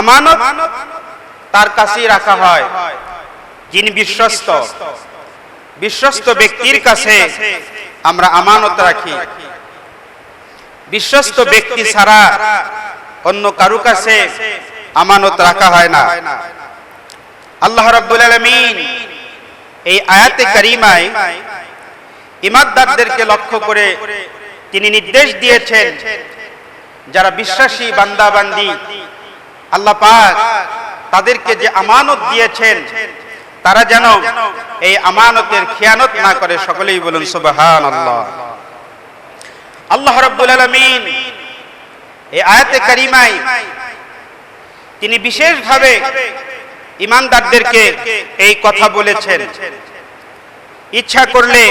আমানত তার কাছেই রাখা হয়। যিনি বিশ্বস্ত বিশ্বস্ত ব্যক্তির কাছে আমরা আমানত রাখি। বিশ্বস্ত ব্যক্তি ছাড়া অন্য কারু কাছে আমানত রাখা হয় না। আল্লাহ রাব্বুল আলামিন এই আয়াতে কারিমায় ইমানদারদেরকে লক্ষ্য করে তিনি নির্দেশ দিয়েছেন, যারা বিশ্বাসী বান্দা বান্দি আল্লাহ পাক তাদেরকে যে আমানত দিয়েছেন, তারা যেন এই আমানতের খেয়ানত না করে, সকলেই বলুন সুবাহান আল্লাহ আল্লাহ রাব্বুল আলামিন এই আয়াতে কারিমায় তিনি বিশেষভাবে ইমানদারদেরকে এই কথা বলেছেন। ইচ্ছা করলে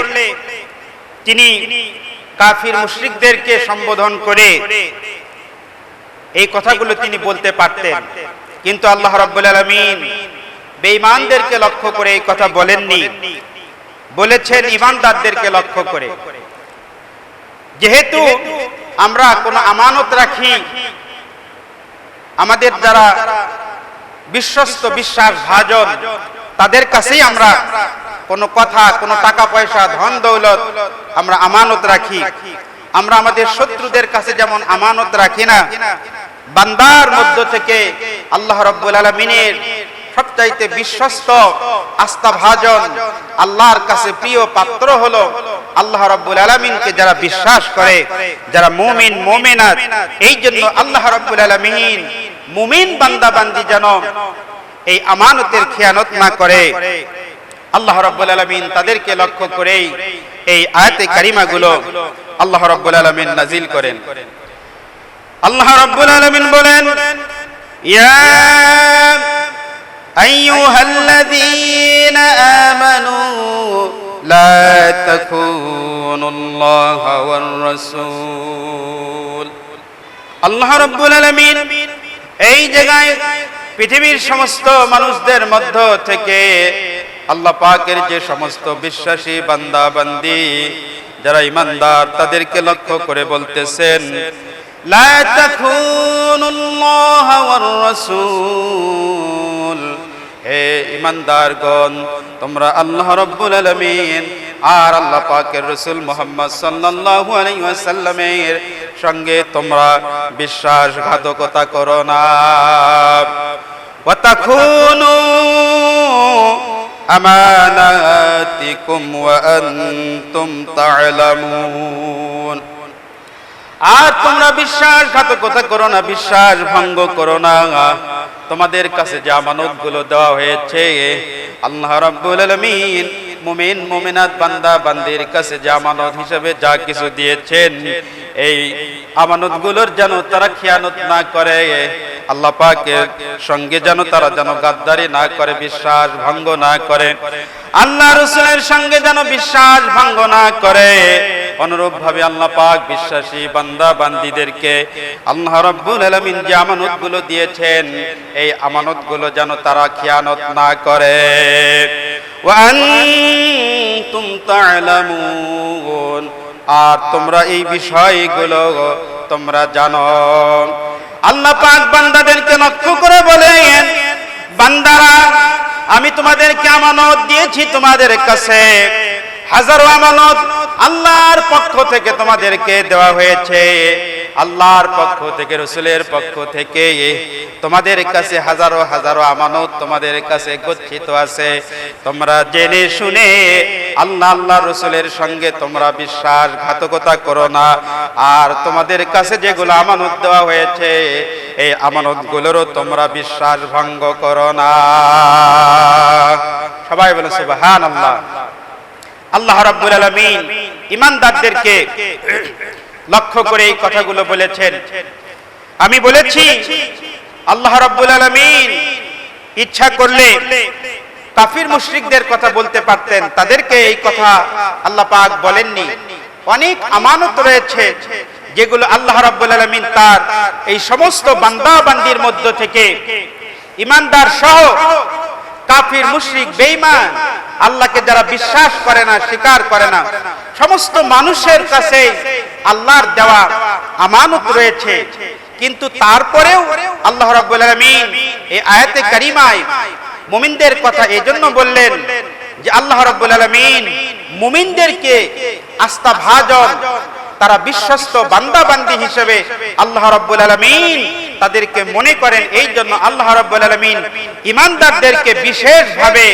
তিনি কাফির মুশরিকদেরকে সম্বোধন করে এই কথাগুলো তিনি বলতে পারতেন। কিন্তু আল্লাহ রাব্বুল আলামিন বেঈমানদেরকে লক্ষ্য করে এই কথা বলেননি। বলেছেন ইমানদারদেরকে লক্ষ্য করে। যেহেতু আমরা কোনো আমানত রাখি, আমাদের যারা বিশ্বস্ত বিশ্বাস ভাজন তাদের কাছেই আমরা কোনো কথা, কোনো টাকা পয়সা ধন দৌলত আমরা আমানত রাখি। আমরা আমাদের শত্রুদের কাছে যেমন আমানত রাখি না বান্দার মধ্য থেকে আল্লাহ রব্বুল আলমিনের সবচাইতে বিশ্বস্ত আস্থা ভাজন আল্লাহর কাছে প্রিয় পাত্র হলো আল্লাহ রব্বুল আলমিনকে যারা বিশ্বাস করে, যারা মুমিন, মোমেনাত, এই জন্য আল্লাহ রব্বুল আলমিন মুমিন বান্দা বান্দি যেন এই আমানতের খেয়ানত না করে। আল্লাহ রব্বুল আলমিন তাদেরকে লক্ষ্য করেই এই আয়াতে কারিমাগুলো আল্লাহ রব্বুল আলমিন নাজিল করেন। আল্লাহ রাব্বুল আলামিন বলেন, ইয়া আইয়ুহাল্লাযীনা আমানু লা তাকুনুল্লাহ ওয়ার রাসূল আল্লাহ রাব্বুল আলামিন এই জায়গায় পৃথিবীর সমস্ত মানুষদের মধ্য থেকে আল্লাহ পাকের যে সমস্ত বিশ্বাসী বান্দা বান্দি যারা ইমানদার, তাদেরকে লক্ষ্য করে বলতেছেন লা তাখুনুল্লাহ ওয়ার রাসূল হে ইমানদারগণ তোমরা আল্লাহ রব্বুল আলামিন আর আল্লাহ পাকের রসুল মোহাম্মদ সাল্লাল্লাহু আলাইহি ওয়াসাল্লামের সঙ্গে তোমরা বিশ্বাসঘাতকতা করো না। আমানাতিকুম ওয়া আনতুম তা'লামুন আর তোমরা বিশ্বাসঘাতকতা করো না বিশ্বাস ভঙ্গ করো না। তোমাদের কাছে যে আমানতগুলো দেওয়া হয়েছে, আল্লাহ রাব্বুল আলামিন মুমিন, মুমিনাত বান্দা বান্দির কাছে যে আমানত হিসেবে যা কিছু দিয়েছেন, এই আমানতগুলোর যেন তারা খেয়ানত না করে, আল্লাহ পাকের সঙ্গে যেন তারা যেন গাদ্দারি না করে বিশ্বাস ভঙ্গ না করে, আল্লাহ রসুলের সঙ্গে যেন বিশ্বাস ভঙ্গ না করে অনুরূপ ভাবে আল্লাহ পাক বিশ্বাসী বান্দা বান্দিদেরকে আল্লাহ রব্বুল আলামিন যে আমানতগুলো দিয়েছেন, এই আমানতগুলো যেন তারা খেয়ানত না করে। আর তোমরা এই বিষয়গুলো তোমরা জানো। আল্লাহ পাক বান্দাদেরকে লক্ষ্য করে বলেন, বান্দারা, আমি তোমাদেরকে আমানত দিয়েছি তোমাদের কাছে। হাজারো আমানত আল্লাহর পক্ষ থেকে তোমাদেরকে দেওয়া হয়েছে। আল্লাহর পক্ষ থেকে, রসুলের পক্ষ থেকে তোমাদের কাছে হাজারো হাজারো আমানত তোমাদের কাছে গচ্ছিত আছে। তোমরা জেনে শুনে আল্লাহ আল্লাহ রসুলের সঙ্গে তোমরা বিশ্বাসঘাতকতা করো না। আর তোমাদের কাছে যেগুলো আমানত দেওয়া হয়েছে, এই আমানত গুলোরও তোমরা বিশ্বাস ভঙ্গ করো না। সবাই বলে সুবহান আল্লাহ আল্লাহ রাব্বুল আলামিন ইমানদারদেরকে লক্ষ্য করে এই কথাগুলো বলেছেন। আমি বলেছি, আল্লাহ রাব্বুল আলামিন ইচ্ছা করলে কাফির মুশরিকদের কথা বলতে পারতেন, তাদেরকে এই কথা আল্লাহ পাক বলেননি। অনেক আমানত রয়েছে যেগুলো আল্লাহ রাব্বুল আলামিন তার এই সমস্ত বান্দা বান্দির মধ্য থেকে, ইমানদার সহ কাফির, মুশরিক, বেঈমান, আল্লাহকে যারা বিশ্বাস করে না, স্বীকার করে না, সমস্ত মানুষের কাছে আল্লাহর দেওয়া আমানত রয়েছে। কিন্তু তারপরেও আল্লাহ রাব্বুল আলামিন এই আয়াতে কারিমায় মুমিনদের কথা এজন্য বললেন যে, আল্লাহ রাব্বুল আলামিন মুমিনদেরকে আস্থা ভাজন তারা বিশ্বস্ত বান্দাবান্দি হিসেবে আল্লাহ রাব্বুল আলামিন তাদেরকে মনে করেন, এই জন্য আল্লাহ রাব্বুল আলামিন ইমানদারদেরকে বিশেষভাবে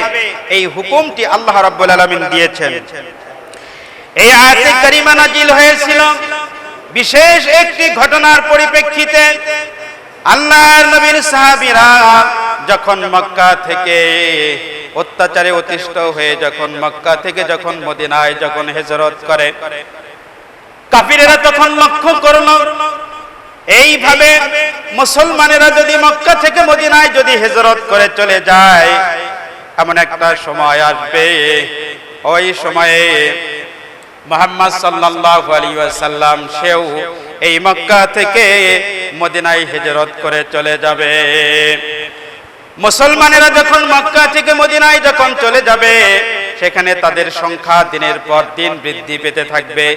এই হুকুমটি আল্লাহ রাব্বুল আলামিন দিয়েছেন। এই আয়াতে কারিমা নাজিল হয়েছিল। বিশেষ একটি ঘটনার পরিপ্রেক্ষিতে আল্লাহর নবীর সাহাবীরা যখন মক্কা থেকে অত্যাচারে অতিষ্ঠ হয়ে, যখন মক্কা থেকে যখন মদিনায় যখন হেজরত করে কাফিরেরা তখন লক্ষ্য করল, এইভাবে মুসলমানেরা যদি মক্কা থেকে মদিনায় যদি হেজরত করে চলে যায়, এমন একটা সময় আসবে। ওই সময়ে মোহাম্মদ সাল্লাল্লাহু আলাইহি ওয়াসাল্লাম সেও এই মক্কা থেকে মদিনায় হেজরত করে চলে যাবে। মুসলমানেরা যখন মক্কা থেকে মদিনায় যখন চলে যাবে, সেখানে তাদের সংখ্যা দিনের পর দিন বৃদ্ধি পেতে থাকবে।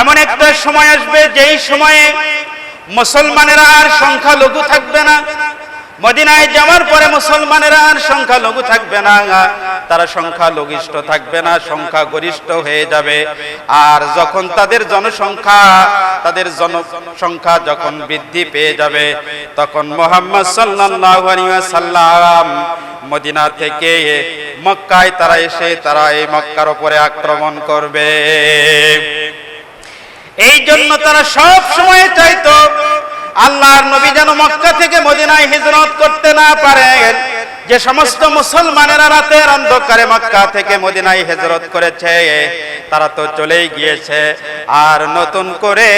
এমন একটা সময় আসবে, যেই সময়ে মুসলমানেরা আর সংখ্যা লঘু থাকবে না। মদিনায় যাওয়ার পরে মুসলমানেরা আর সংখ্যা লঘু থাকবে না। তারা সংখ্যা লঘিষ্ঠ থাকবে না সংখ্যা গরিষ্ঠ হয়ে যাবে। আর যখন তাদের জনসংখ্যা তাদের জনসংখ্যা যখন বৃদ্ধি পেয়ে যাবে, তখন মোহাম্মদ সাল্লাল্লাহু ওয়াসাল্লাম মদিনা থেকে মক্কায় তারা এসে তারা এই মক্কার উপরে আক্রমণ করবে। এই জন্য তারা সব সময় চাইতো আল্লাহর নবী যেন মক্কা থেকে মদিনায় হিজরত করতে না পারেন। যে সমস্ত মুসলমানেরা রাতের অন্ধকারে মক্কা থেকে মদিনায় হেজরত করেছে, তারা তো চলেই গিয়েছে। আর নতুন করে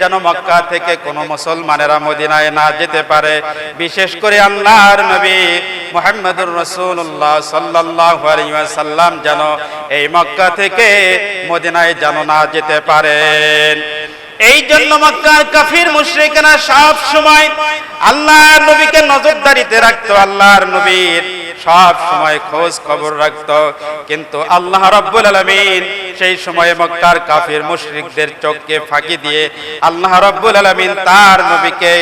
যেন মক্কা থেকে কোনো মুসলমানেরা মদিনায় না যেতে পারে। বিশেষ করে আল্লাহর নবী মোহাম্মদুর রাসূলুল্লাহ সাল্লাল্লাহু আলাইহি ওয়াসাল্লাম যেন এই মক্কা থেকে মদিনায় যেন না যেতে পারেন। এই জন্য মক্কার কাফির মুশরিকেরা সব সময় আল্লাহর নবীকে নজরদারিতে রাখতো, আল্লাহর নবীর সব সময় খোঁজ খবর রাখতো। কিন্তু আল্লাহ রাব্বুল আলামিন সেই সময়ে মক্কার কাফির মুশরিকদের চোখকে ফাঁকি দিয়ে আল্লাহ রাব্বুল আলামিন তার নবীকে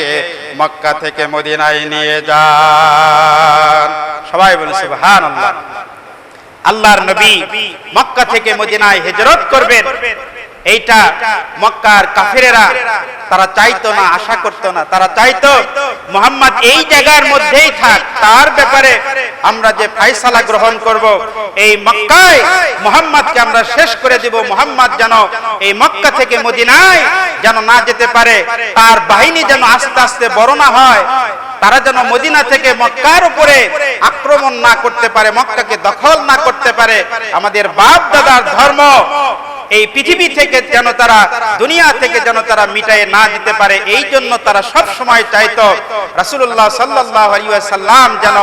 মক্কা থেকে মদিনায় নিয়ে যান। সবাই বলে সুবহানাল্লাহ। আল্লাহর নবী মক্কা থেকে মদিনায় হেজরত করবেন। এইটা মক্কার কাফেরেরা তারা চাইতো না, আশা করতো না। তারা চাইতো, মোহাম্মদ, এই জায়গার মধ্যেই থাক। তার ব্যাপারে আমরা যে ফাইসালা গ্রহণ করব, এই মক্কায় মোহাম্মদকে আমরা শেষ করে দিব। মোহাম্মদ যেন এই মক্কা থেকে মদিনায় যেন না যেতে পারে, তার বাহিনী যেন আস্তে আস্তে বড় না হয়, তারা যেন মদিনা থেকে মক্কার উপরে আক্রমণ না করতে পারে, মক্কাকে দখল না করতে পারে। আমাদের বাপ দাদার ধর্ম এই পৃথিবী থেকে যেন তারা, দুনিয়া থেকে যেন তারা মিটাই না দিতে পারে, এই জন্য তারা সব সময় চাইতো রাসূলুল্লাহ সাল্লাল্লাহু আলাইহি ওয়াসাল্লাম যেন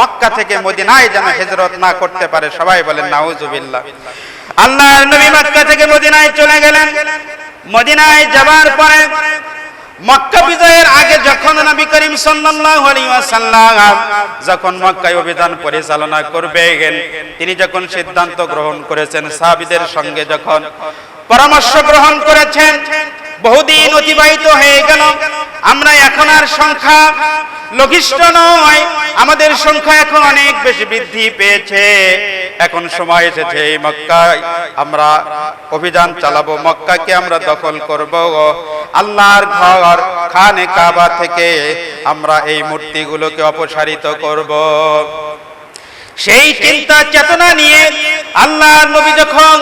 মক্কা থেকে মদিনায় যেন হিজরত না করতে পারে। সবাই বলেন, নাউজুবিল্লাহ। আল্লাহর নবী মক্কা থেকে মদিনায় চলে গেলেন। মদিনায় যাবার পরে মক্কা বিজয়ের আগে যখন নবী করিম সাল্লাল্লাহু আলাইহি ওয়াসাল্লাম যখন মক্কায় অভিযান পরিচালনা করবেন, তিনি যখন সিদ্ধান্ত গ্রহণ করেছেন, সাহাবীদের সঙ্গে যখন পরামর্শ গ্রহণ করেছেন বহুদিন অতিবাহিত হয়ে গেল। আমরা এখন আর সংখ্যা লঘিষ্ঠ নয়। আমাদের সংখ্যা এখন অনেক বেশি বৃদ্ধি পেয়েছে। এখন সময় এসেছে এই মক্কায়। আমরা অভিযান চালাবো, মক্কাকে আমরা দখল করব। আল্লাহর ঘর, খানে কাবা থেকে আমরা এই মূর্তিগুলোকে অপসারিত করব। সেই চিন্তা চেতনা নিয়ে আল্লাহ নবী যখন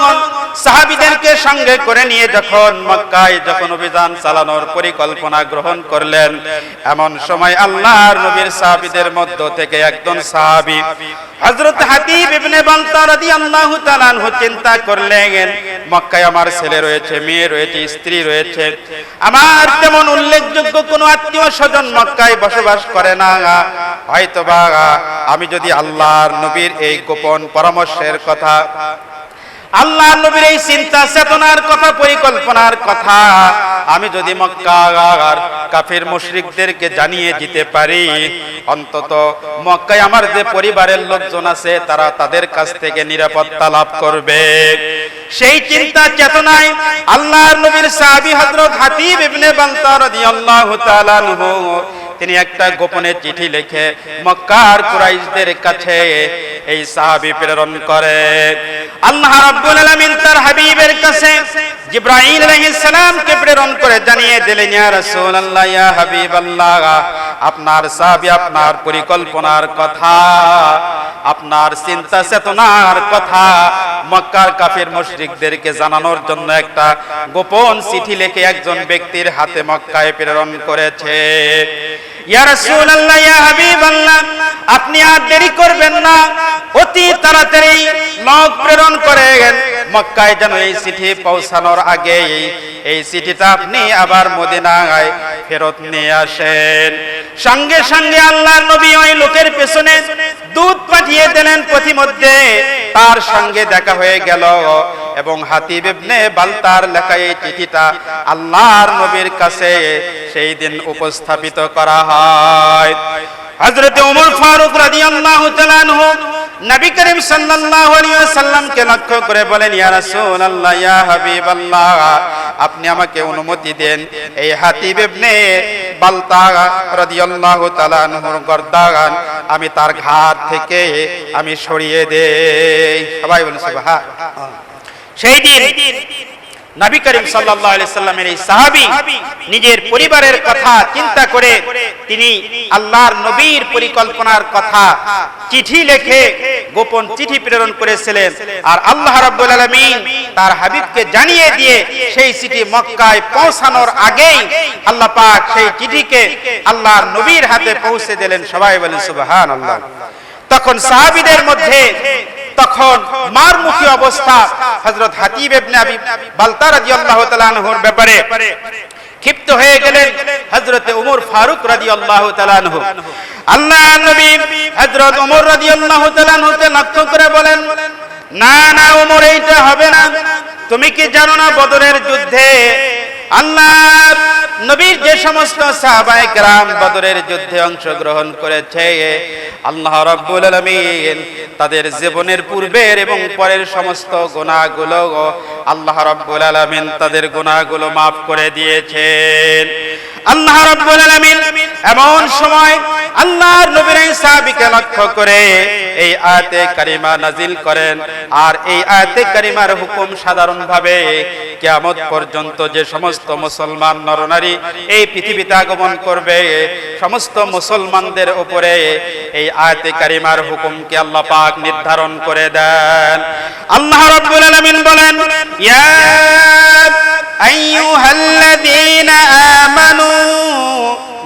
সাহাবিদেরকে সঙ্গে করে নিয়ে যখন মক্কায় যখন অভিযান চালানোর পরিকল্পনা গ্রহণ করলেন, এমন সময় আল্লাহর নবীর সাহাবিদের মধ্য থেকে একজন সাহাবী হযরত হাতিব ইবনে বালতা রাদিয়াল্লাহু তাআলা আনহু চিন্তা করলেন, মক্কায় আমার ছেলে রয়েছে, মেয়ে রয়েছে, স্ত্রী রয়েছে। আমার তেমন উল্লেখযোগ্য কোনো আত্মীয় স্বজন মক্কায় বসবাস করে না। হয়তোবা আমি যদি আল্লাহর নবীর এই গোপন পরামর্শের কথা আল্লাহ নবীর এই চিন্তা, চেতনার কথা, পরিকল্পনার কথা আমি যদি মক্কার কাফির মুশরিকদেরকে জানিয়ে দিতে পারি, অন্তত মক্কায় আমার যে পরিবারের লোকজন আছে, তারা তাদের কাছ থেকে নিরাপত্তা লাভ করবে। সেই চিন্তা, চেতনায় আল্লাহর নবীর সাহাবী হযরত হাতিব ইবনে বালতা রাদিয়াল্লাহু তাআলা আনহু তিনি একটা গোপনে চিঠি লিখে মক্কার কুরাইশদের কাছে এই সাহাবী প্রেরণ করে। আল্লাহ রাব্বুল আলামিন তার হাবিবের কাছে জিব্রাইল আলাইহিস সালামকে প্রেরণ করে জানিয়ে দিলেন, ইয়া রাসূলুল্লাহ, ইয়া হাবিবাল্লাহ, আপনার সাহাবী আপনার পরিকল্পনার কথা, আপনার চিন্তা চেতনার কথা মক্কার কাফির মুশরিকদেরকে জানানোর জন্য একটা গোপন চিঠি লিখে একজন ব্যক্তির হাতে মক্কায় প্রেরণ করেছে। আপনি আর দেরি করবেন না। অতি তাড়াতাড়ি লোক প্রেরণ করেন মক্কায় যেন এই চিঠি পৌঁছানোর আগে এই চিঠিটা আপনি আবার মদিনায় ফেরত নিয়ে আসেন। সঙ্গে সঙ্গে আল্লাহ নবী ওই লোকের পেছনে দুধ পাঠিয়ে দিলেন পথিমধ্যে তার সঙ্গে দেখা হয়ে গেল। এবং হাতিব ইবনে বালতার লেখা এই চিঠিটা আল্লাহর নবীর কাছে সেই দিন উপস্থাপিত করা হয়। হযরত ওমর ফারুক রাদিয়াল্লাহু তাআলা আনহু নবী করিম সাল্লাল্লাহু আলাইহি ওয়াসাল্লামকে লক্ষ্য করে বলেন, ইয়া রাসূলুল্লাহ, ইয়া হাবিবাল্লাহ, আপনি আমাকে অনুমতি দেন। এই হাতিব ইবনে বালতা রাদিয়াল্লাহু তাআলা আনহুর গর্দান আমি তার ঘাট থেকে আমি সরিয়ে দেই। সবাই বলেন সুবহান সেই দিন নবী করিম সাল্লামের এই সাহাবী নিজের পরিবারের কথা চিন্তা করে তিনি আল্লাহর নবীর পরিকল্পনার কথা চিঠি লিখে গোপন চিঠি প্রেরণ করেছিলেন আর আল্লাহ রাব্বুল আলামিন তার হাবিবকে জানিয়ে দিয়ে সেই চিঠি মক্কায় পৌঁছানোর আগেই আল্লাহ পাক সেই চিঠিকে আল্লাহর নবীর হাতে পৌঁছে দিলেন। সবাই বলেন সুবহানাল্লাহ। তখন সাহাবীদের মধ্যে তখন মারমুখী অবস্থা হযরত হাতিব ইবনে আবি বালতা রাদিয়াল্লাহু তাআলা আনহুর ব্যাপারে। ক্ষিপ্ত হয়ে গেলেন হযরত ওমর ফারুক রাদিয়াল্লাহু তাআলা আনহু। আল্লাহ নবী হযরত ওমর রাদিয়াল্লাহু তাআলা আনহুকে লক্ষ্য করে বলেন, না না ওমর এইটা হবে না। তুমি কি জানো না বদরের যুদ্ধে আল্লাহ নবীর যে সমস্ত সাহাবায়ে গ্রাম বদরের যুদ্ধে অংশগ্রহণ করেছে, আল্লাহ রাব্বুল আলামিন তাদের জীবনের পূর্বের এবং পরের সমস্ত গুনাহগুলো আল্লাহ রাব্বুল আলামিন তাদের গুনাহগুলো মাফ করে দিয়েছেন। আল্লাহ রাব্বুল আলামিন এমন সময় আল্লাহর নবীর সাহাবীকে লক্ষ্য করে এই আয়াতে কারিমা করেন। আর এই আয়াতে কারিমার হুকুম কিয়ামত পর্যন্ত যে সমস্ত মুসলমান নরনারী এই পৃথিবীতে আগমন করবে, সমস্ত মুসলমানদের উপরে এই আয়াতে কারিমার হুকুমকে আল্লাহ পাক নির্ধারণ করে দেন। আল্লাহ রাব্বুল আলামিন বলেন, ইয়া আইয়ুহাল্লাযীনা আমানু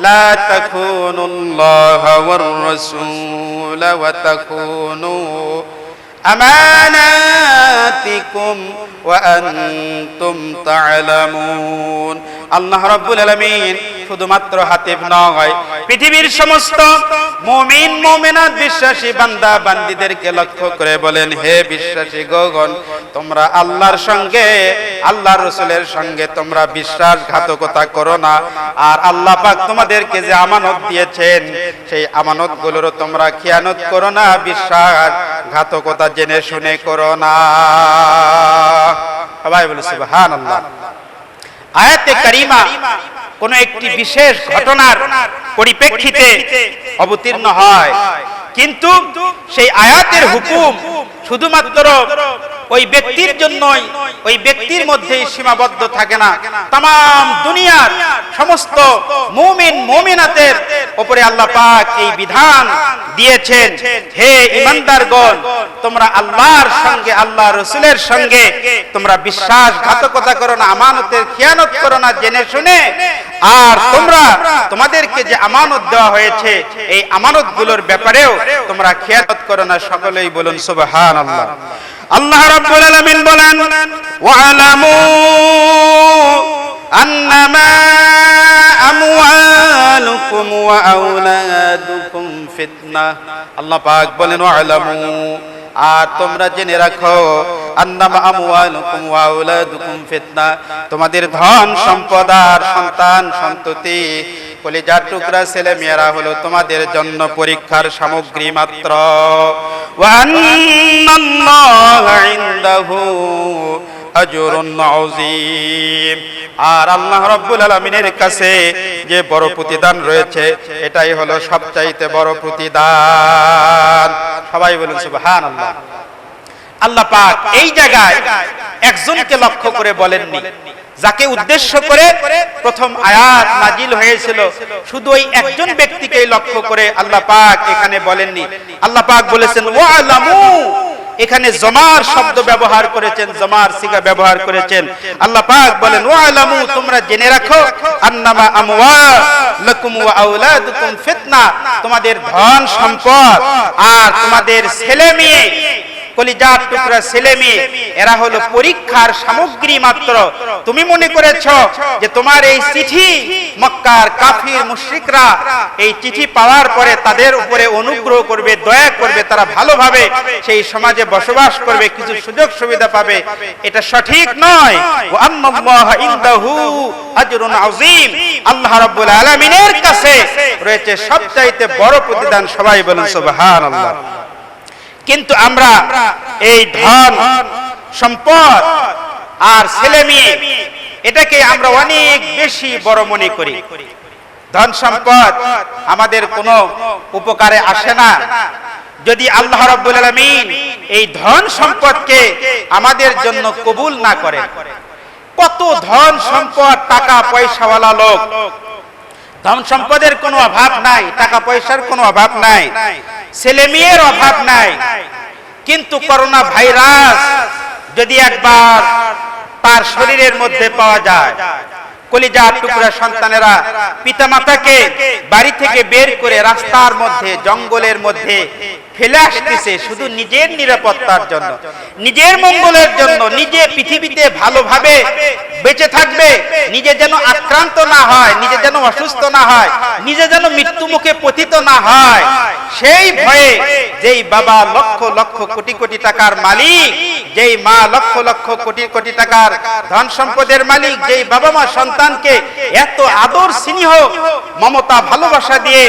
লা তাখুনুল্লাহা ওয়ার রাসূল ওয়া তাখুনু আমানাতিকুম ওয়া আনতুম তা'লামুন আল্লাহ রাব্বুল আলামিন শুধুমাত্র হাতিব নয়, পৃথিবীর সমস্ত মুমিন, মুমিনাত বিশ্বাসী বান্দা বান্দীদেরকে লক্ষ্য করে বলেন, হে বিশ্বাসী গগন, তোমরা আল্লাহর সঙ্গে, আল্লাহর রসুলের সঙ্গে তোমরা বিশ্বাসঘাতকতা করো না। আর আল্লাহ পাক তোমাদেরকে যে আমানত দিয়েছেন, সেই আমানত গুলোরও তোমরা খেয়ানত করো না, বিশ্বাস ঘাতকতা জেনে শুনে করো না। সবাই সুবহানাল্লাহ। আয়াতে কারিমা কোন একটি বিশেষ ঘটনার পরিপ্রেক্ষিতে অবতীর্ণ হয়। কিন্তু সেই আয়াতের হুকুম শুধুমাত্র ওই ব্যক্তির জন্যই, ওই ব্যক্তির মধ্যেই সীমাবদ্ধ থাকে না। তাম দুনিয়ার সমস্ত মুমিন, মুমিনাতের উপরে আল্লাহ পাক এই বিধান দিয়েছেন, হে ইমানদারগণ তোমরা আল্লাহর সঙ্গে আল্লাহ রসুলের সঙ্গে তোমরা বিশ্বাসঘাতকতা করো না, আমানতের খেয়ানত করো না, জেনে শুনে আর তোমরা তোমাদেরকে যে আমানত দেওয়া হয়েছে এই আমানতগুলোর ব্যাপারেও তোমরা খেয়ানত করো না সকলেই বলুন সুবহান আল্লাহ আল্লাহ রাব্বুল আলামিন বলেন ওয়ালামু আন্নামা আমওয়ালুকুম ওয়া আওলাদুকুম ফিতনা। আল্লাহ পাক বলেন ওয়ালামু আর তোমরা জেনে রাখো তোমাদের ধন সম্পদ আর সন্তান সন্ততি, কলিজার টুকরা ছেলে মেয়েরা হলো তোমাদের জন্য পরীক্ষার সামগ্রী মাত্র। আজরুন আর আল্লাহ রাব্বুল আলামিনের কাছে যে বড় প্রতিদান রয়েছে, এটাই হলো সবচাইতে বড় প্রতিদান। সবাই বলুন, সুবহানাল্লাহ। আল্লাহ আল্লাহ পাক এই জায়গায় একজনকে লক্ষ্য করে বলেননি, যাকে উদ্দেশ্য করে প্রথম আয়াত নাজিল হয়েছিল। শুধু ওই একজন ব্যক্তিকে লক্ষ্য করে আল্লাহ পাক এখানে বলেননি। আল্লাহ পাক বলেছেন, ওয়ালামু এখানে জমার শব্দ ব্যবহার করেছেন, জমার সিগা ব্যবহার করেছেন। আল্লাহ পাক বলেন, ওয়ালামু, তোমরা জেনে রাখো, আন্নামা আমওয়ালাকুম ওয়া আওলাদুকুম ফিতনা। তোমাদের ধন সম্পদ আর তোমাদের ছেলে মেয়ে কলিজার টুকরা ছেলে মেয়ে এরা হলো পরীক্ষার সামগ্রী মাত্র। তুমি মনে করেছ যে তোমার এই চিঠি মক্কার কাফির মুশরিকরা এই চিঠি পাওয়ার পরে তাদের উপরে অনুগ্রহ করবে দয়া করবে তারা ভালোভাবে সেই সমাজে বসবাস করবে কিছু সুযোগ সুবিধা পাবে। এটা সঠিক নয়। আল্লাহ রাব্বুল আলামিনের কাছে রয়েছে সবচাইতে বড় প্রতিদান। সবাই বলুন সুবহানাল্লাহ। কিন্তু আমরা এই ধন, সম্পদ আর ছেলে মেয়ে, এটাকে আমরা অনেক বেশি বড় মনে করি। ধন, সম্পদ আমাদের কোনো উপকারে আসে না। যদি আল্লাহ রাব্বুল আলামিন এই ধন, সম্পদকে আমাদের জন্য কবুল না করে কত ধন, সম্পদ, টাকা, পয়সাওয়ালা লোক। ধন, সম্পদের কোনো অভাব নাই, টাকা, পয়সার কোনো অভাব নাই। ছেলে মেয়ের অভাব নাই। কিন্তু করোনা ভাইরাস যদি একবার তার শরীরের মধ্যে পাওয়া যায় কলিজা টুকরা সন্তানেরা বাড়ি থেকে বের করে রাস্তার মধ্যে, জঙ্গলের মধ্যে ফেলে আসতেছে শুধু নিজের নিরাপত্তার জন্য। নিজের মঙ্গলের জন্য নিজে পৃথিবীতে ভালোভাবে বেঁচে থাকবে, নিজে যেন আক্রান্ত না হয়, নিজে যেন অসুস্থ না হয়, নিজে যেন মৃত্যু মুখে পতিত না হয়। সেই ভয়ে যেই বাবা লক্ষ লক্ষ কোটি কোটি টাকার মালিক, যেই মা লক্ষ লক্ষ কোটি কোটি টাকার ধন সম্পদের মালিক, যেই বাবা মা সন্তানকে এত আদর স্নেহ, মমতা, ভালোবাসা দিয়ে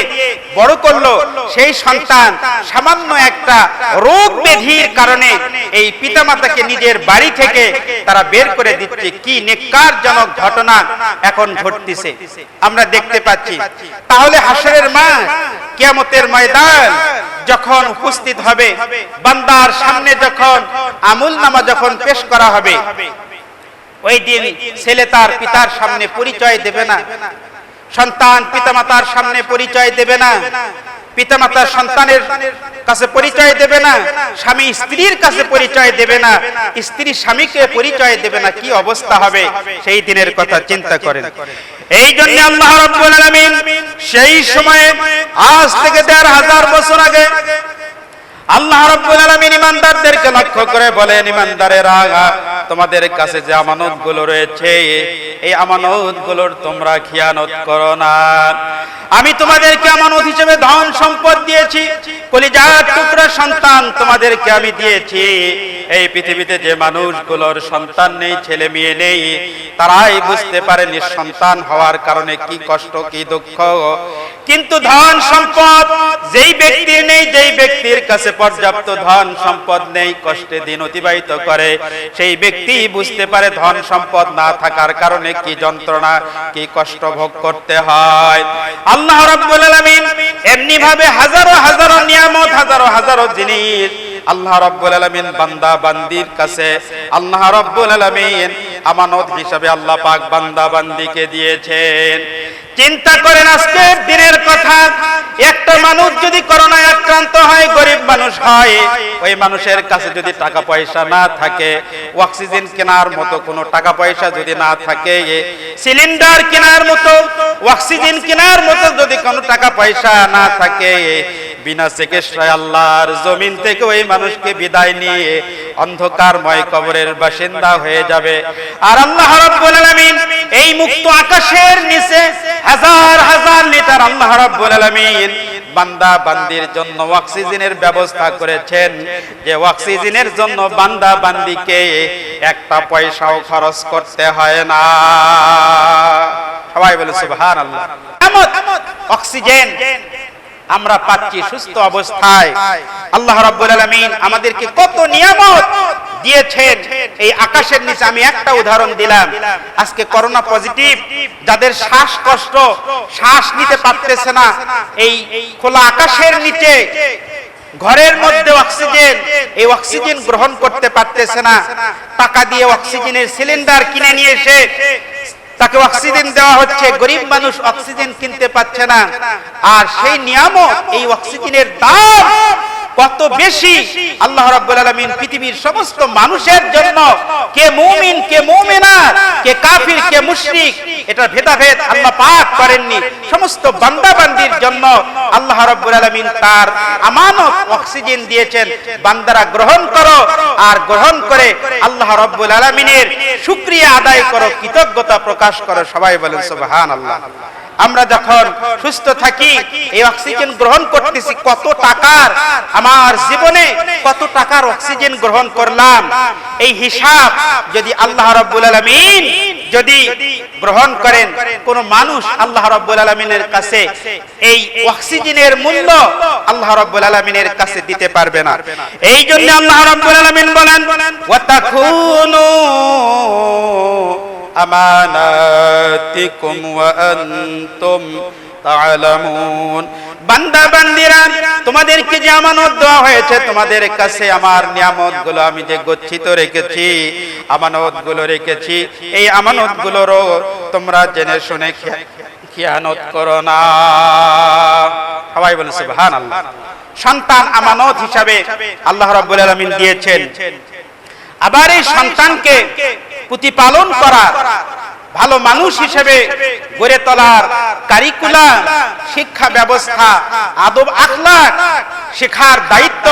বড় করল সেই সন্তান সামান্য একটা রোগ ব্যাধির কারণে এই পিতামাতাকে নিজের বাড়ি থেকে তারা বের করে দিচ্ছে। কি নেককারজনক ঘটনা এখন ঘটতেছে? আমরা দেখতে পাচ্ছি। তাহলে হাসরের মা কিয়ামতের ময়দান যখন উপস্থিত হবে বান্দার সামনে যখন আমুল নামা যখন পেশ করা হবে ওই দিন ছেলে তার পিতার সামনে পরিচয় দেবে না। সন্তান পিতামাতার সামনে পরিচয় দেবে না। পিতামাতা সন্তানের কাছে পরিচয় দেবে না। স্বামী স্ত্রীর কাছে পরিচয় দেবে না। স্ত্রী স্বামীকে পরিচয় দেবে না। কি অবস্থা হবে? সেই দিনের কথা চিন্তা করেন। এই জন্য আল্লাহ রাব্বুল আলামিন সেই সময়ে আজ থেকে দেড় হাজার বছর আগে আল্লাহ রাব্বুল আলামিন ইমানদারদেরকে লক্ষ্য করে বলেন, ইমানদারেরা, তোমাদের কাছে যে আমানতগুলো রয়েছে, এই আমানতগুলোর তোমরা খিয়ানত করো না। আমি তোমাদেরকে আমানত হিসেবে ধন সম্পদ দিয়েছি, কলিজার টুকরা সন্তান তোমাদেরকে আমি দিয়েছি। এই পৃথিবীতে যে মানুষগুলোর সন্তান নেই, ছেলে মেয়ে নেই, তারাই বুঝতে পারে সন্তান হওয়ার কারণে কি কষ্ট, কি দুঃখ। কিন্তু ধন সম্পদ যেই ব্যক্তির নেই, যেই ব্যক্তির কাছে পর্যাপ্ত ধন সম্পদ নেই, কষ্টে দিন অতিবাহিত করে। সেই ব্যক্তি বুঝতে পারে ধন সম্পদ না থাকার কারণে কি যন্ত্রণা, কি কষ্ট ভোগ করতে হয়। আল্লাহ রাব্বুল এমনি ভাবে হাজারো হাজারো নিয়ামত, হাজারো হাজারো জিনিস আল্লাহ রাব্বুল আলামিন বান্দা বান্দির কাছে, আল্লাহ রাব্বুল আলামিন আমানত হিসাবে আল্লাহ পাক বান্দা বান্দিকে দিয়েছেন। চিন্তা করেন আজকের দিনের কথা, একটা মানুষ যদি করোনায় আক্রান্ত হয়, গরিব মানুষ হয়, ওই মানুষের কাছে যদি টাকা পয়সা না থাকে, অক্সিজেন কেনার মতো কোনো টাকা পয়সা যদি না থাকে, সিলিন্ডার কেনার মতো, অক্সিজেন কেনার মতো যদি কোনো টাকা পয়সা না থাকে বিনা চিকিৎসায় আল্লাহর জমিন থেকে ওই মানুষকে বিদায় নিয়ে অন্ধকারময় কবরের বাসিন্দা হয়ে যাবে। আর আল্লাহ রাব্বুল আলামিন এই মুক্ত আকাশের নিচে হাজার হাজার লিটার আল্লাহ রাব্বুল আলামিন বান্দা বান্দির জন্য অক্সিজেনের ব্যবস্থা করেছেন। যে অক্সিজেনের জন্য বান্দা বান্দিকে একটা পয়সাও খরচ করতে হয় না। সবাই বলে সুবহানাল্লাহ। অক্সিজেন। আমরা পাচ্ছি সুস্থ অবস্থায়। আল্লাহ রাব্বুল আলামিন আমাদেরকে কত নিয়ামত দিয়েছেন। এই আকাশের নিচে আমি একটা উদাহরণ দিলাম। আজকে করোনা পজিটিভ, যাদের শ্বাসকষ্ট, শ্বাস নিতে পারতেছে না, এই খোলা আকাশের নিচে, ঘরের মধ্যে অক্সিজেন, এই অক্সিজেন গ্রহণ করতে পারতেছে না। টাকা দিয়ে অক্সিজেনের সিলিন্ডার কিনে নিয়ে এসে তাকে অক্সিজেন দেওয়া হচ্ছে, গরিব মানুষ অক্সিজেন কিনতে পারছে না। আর সেই নিয়ামত, এই অক্সিজেনের দাম কত বেশি আল্লাহ রাব্বুল আলামিন পৃথিবীর সমস্ত মানুষের জন্য কে মুমিন, কে মুমিনা, কে কাফির, কে মুশরিক, এটা ভেদাভেদ আল্লাহ পাক করেননি। সমস্ত বান্দা বান্দির জন্য আল্লাহ রাব্বুল আলামিন তার আমানত, অক্সিজেন দিয়েছেন। বান্দারা গ্রহণ করো আর গ্রহণ করে আল্লাহ রাব্বুল আলামিনের শুকরিয়া আদায় করো, কৃতজ্ঞতা প্রকাশ করো। সবাই বলেন, সুবহানাল্লাহ। আমরা যখন সুস্থ থাকি, এই অক্সিজেন গ্রহণ করতেছি, কত টাকার আমার জীবনে কত টাকার অক্সিজেন গ্রহণ করলাম। এই হিসাব যদি আল্লাহ রাব্বুল আলামিন যদি গ্রহণ করেন, কোন মানুষ আল্লাহ রাব্বুল আলামিনের কাছে এই অক্সিজেনের মূল্য আল্লাহ রাব্বুল আলামিনের কাছে দিতে পারবে না। এই জন্য আল্লাহ রাব্বুল আলামিন বলেন ওয়াতাকুনু আমানাতিকুম ওয়া আনতুম তা'লামুন বান্দা, বান্দিরা, তোমাদেরকে যে আমানত দেওয়া হয়েছে, তোমাদের কাছে আমার নিয়ামতগুলো আমি যে গচ্ছিত রেখেছি আমানতগুলো রেখেছি, এই আমানত গুলোরও তোমরা জেনে শুনে খিয়ানত করো না। সবাই বলে সুবহানাল্লাহ। সন্তান আমানত হিসাবে আল্লাহ রাব্বুল আলামিন দিয়েছেন। আবার এই সন্তানকে প্রতিপালন করা। ভালো মানুষ হিসেবে গড়ে তোলার কারিকুলাম শিক্ষা ব্যবস্থা আদব আখলাক শেখার দায়িত্ব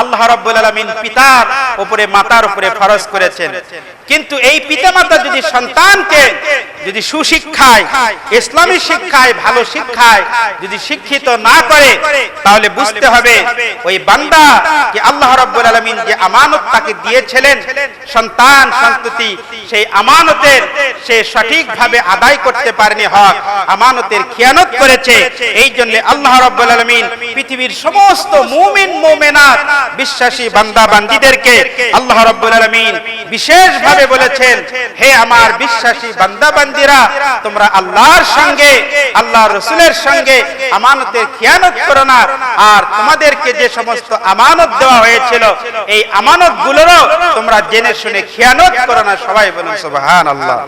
আল্লাহ রাব্বুল আলামিন পিতার উপরে মাতার উপরে ফরজ করেছেন। কিন্তু এই পিতামাতা যদি সন্তানকে যদি সুশিক্ষায় ইসলামী শিক্ষায় ভালো শিক্ষায় যদি শিক্ষিত না করে তাহলে বুঝতে হবে ওই বান্দা যে আল্লাহ রাব্বুল আলামিন যে আমানত তাকে দিয়েছিলেন সন্তান সন্ততি সেই আমানতের সে সঠিকভাবে আদায় করতে পারেনি হক, আমানতের খিয়ানত করেছে। এই জন্য আল্লাহ রাব্বুল আলামিন পৃথিবীর সমস্ত মুমিন, মুমিনাত, বিশ্বাসী বান্দা, বান্দীদেরকে আল্লাহ রাব্বুল আলামিন বিশেষভাবে বলেছেন, হে আমার বিশ্বাসী বান্দা, বান্দিরা, তোমরা আল্লাহর সঙ্গে আল্লাহ রসুলের সঙ্গে আমানতের খিয়ানত করো না। আর তোমাদেরকে যে সমস্ত আমানত দেওয়া হয়েছিল, এই আমানত গুলোরও তোমরা জেনে শুনে খিয়ানত করো না। সবাই বলুন, সুবহানাল্লাহ।